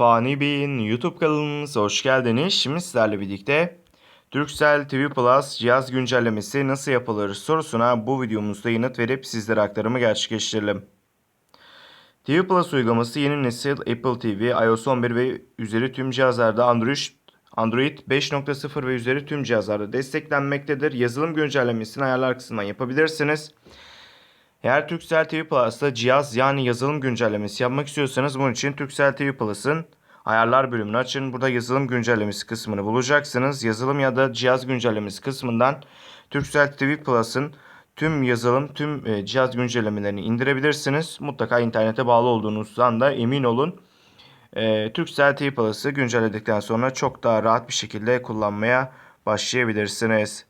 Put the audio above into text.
Fani Bey'in YouTube kanalımıza hoş geldiniz. Şimdi sizlerle birlikte Turkcell TV Plus cihaz güncellemesi nasıl yapılır sorusuna bu videomuzda yanıt verip sizlere aktarımı gerçekleştirelim. TV Plus uygulaması yeni nesil Apple TV, iOS 11 ve üzeri tüm cihazlarda Android Android 5.0 ve üzeri tüm cihazlarda desteklenmektedir. Yazılım güncellemesini ayarlar kısmından yapabilirsiniz. Eğer Turkcell TV Plus'ta cihaz yani yazılım güncellemesi yapmak istiyorsanız bunun için Turkcell TV Plus'ın ayarlar bölümünü açın. Burada yazılım güncellemesi kısmını bulacaksınız. Yazılım ya da cihaz güncellemesi kısmından Turkcell TV Plus'ın tüm yazılım, tüm e, cihaz güncellemelerini indirebilirsiniz. Mutlaka internete bağlı olduğunuzdan da emin olun. E, Turkcell TV Plus'ı güncelledikten sonra çok daha rahat bir şekilde kullanmaya başlayabilirsiniz.